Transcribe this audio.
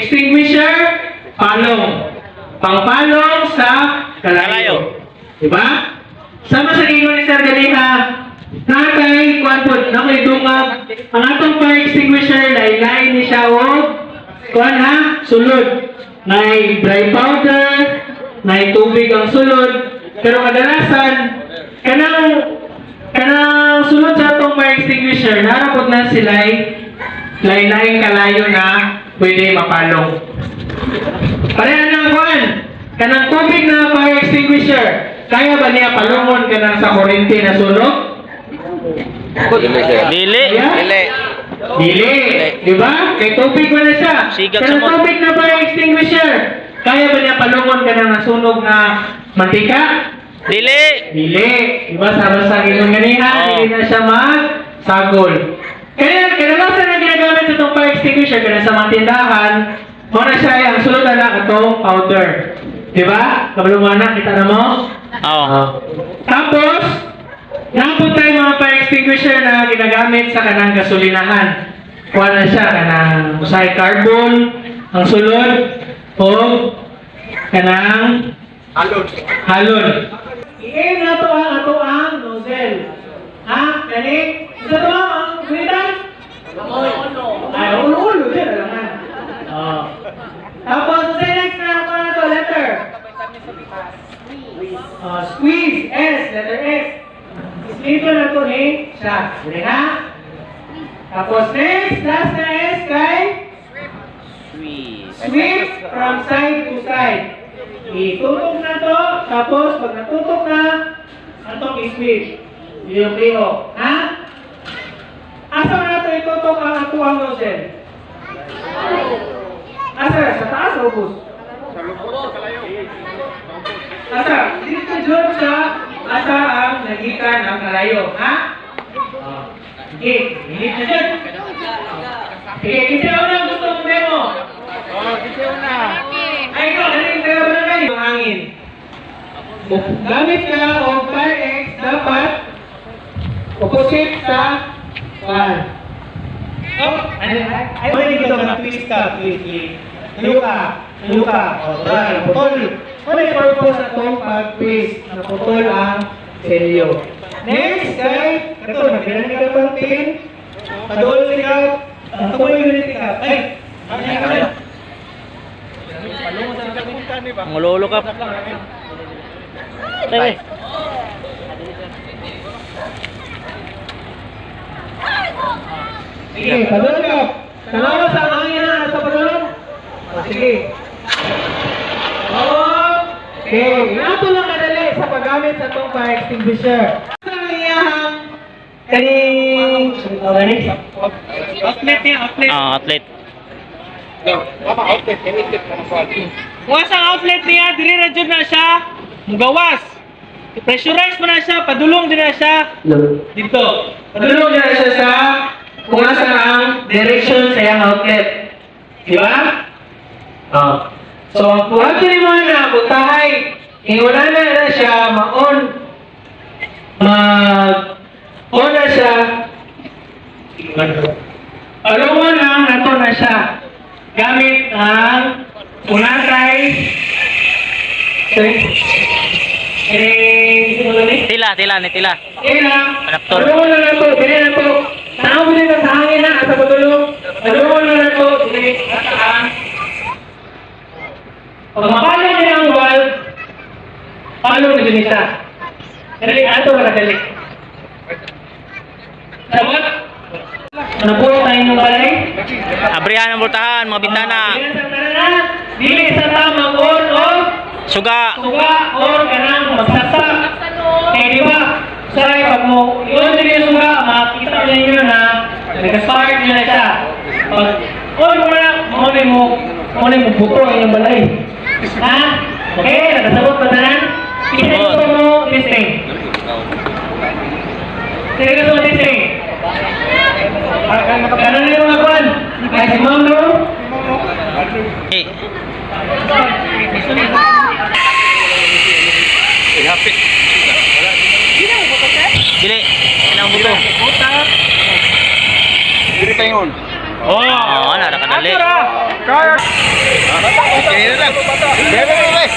extinguisher, palong. Pangpalong sa Kalayo. Diba? Sama sa ingon ni Sir Galiha, Nakay, kuan po, nakay dungag, ang atong fire extinguisher, laylay ni siya o, kuan ha, sulod. Nay dry powder, nay tubig ang sulod, pero kadalasan, kanang, kanang sulod sa atong fire extinguisher, narapot na sila'y laylay kalayo na pwede mapalong. Pareha ng kuan, kanang tubig na fire extinguisher, kaya ba niya palungon kanang sa kuryente na sunog? Dili. Dili. Dili. Di ba? Kay tubig na siya. Kanang tubig na fire extinguisher, kaya ba niya palungon kanang nasunog na mantika? Dili. Dili. Di ba? Sama sa inyong ganihan, Oo. hindi na siya mag-sagol. Kaya, kadalasan na sa itong fire extinguisher, kaya sa mga tindahan, muna siya ay ang sulod na lang itong powder. Di ba? Kabalumana, kita na mo? Oo. Tapos, naabot tayo mga fire extinguisher na ginagamit sa kanang gasolinahan. Kuha na siya, kanang usay carbon, ang sulod, o kanang halon. Halon. I-aim na to ang ato ang nozzle. Ha? Kani? Isa to ang gulitan? Ay, ulo-ulo. Diyan na lang. Oh. Tapos, sa next na ako na to, letter. Uh, squeeze, S, letter S. Dito na to ni siya. Dili na? Tapos next, last na S kay sweep from side to side. Itutok na to, tapos pag natutok na, ano to i-sweep? Yung liho. Ha? Asa na to itutok ang ako ang nozzle? Asa? Sa taas o bus? Asa, dito dyan sa asa nagikan ang kalayo, ha? Ah. Okay, hindi na dyan. Sige, kasi ako na gusto mong demo. Ay, ito, ano yung tayo na kayo? Ang hangin. Gamit ka o 5X, dapat opposite sa 1. Oh, ano, ay, ay, dito ka, twist ka, twist. Tuyo ka, tuyo ka. O, putol. Ano yung purpose na itong pag-twist? Naputol ang selyo. Next, kay, ito, nabilang ka pang pin. Padol ka, ang tuloy unit ka. Ay, ay, ay, ay. Ngulolo ka. Tebe. Sige, padol ka. Tanawa sa hangin na sa padulong. O, sige. Oh, okay. Inato lang kadali sa paggamit sa itong fire extinguisher. Sa iyahang kaning... Outlet niya, outlet. Ah, athlete. Kung ang outlet niya, diri na na siya, mugawas. Pressurize mo na siya, padulong din na siya dito. Padulong din na siya sa kung asa ang direction sa iyang outlet. Di ba? Oh. So, kung ato ni mo na, butahay, inguna na na siya, ma-on, mag-on na siya, Alungon lang nato na siya. Gamit ang unatay. Eh mo Tila, tila, ni tila. ila Adaptor. alungon lang nato dili na to. Tao din na sa hangin na sa patulong alungon lang nato dili nataan pag wall palo ni Junisa dali ato wala dali Sabot? Nabuo tayo ng balay? Abrihan ang bultahan, mga bintana. Dili sa tanan, dili sa tamang on o Suga. suga or kanang magsasa. Kaya di ba, say pag mo yun din yung suga, makikita ko ninyo na nag-start nyo na siya. Pag on mo na, muna mo, muna mo buto ang inyong balay. Ha? Okay, nakasagot ba tanan? Kita gusto mo listing. Sige gusto mo listing. Ano na yung mga kwan? Ay, si Ma'am no? Eh. Dili. Kinang buto. Dili tayo yun. Oh, oh na nakadali. Kaya. Ay,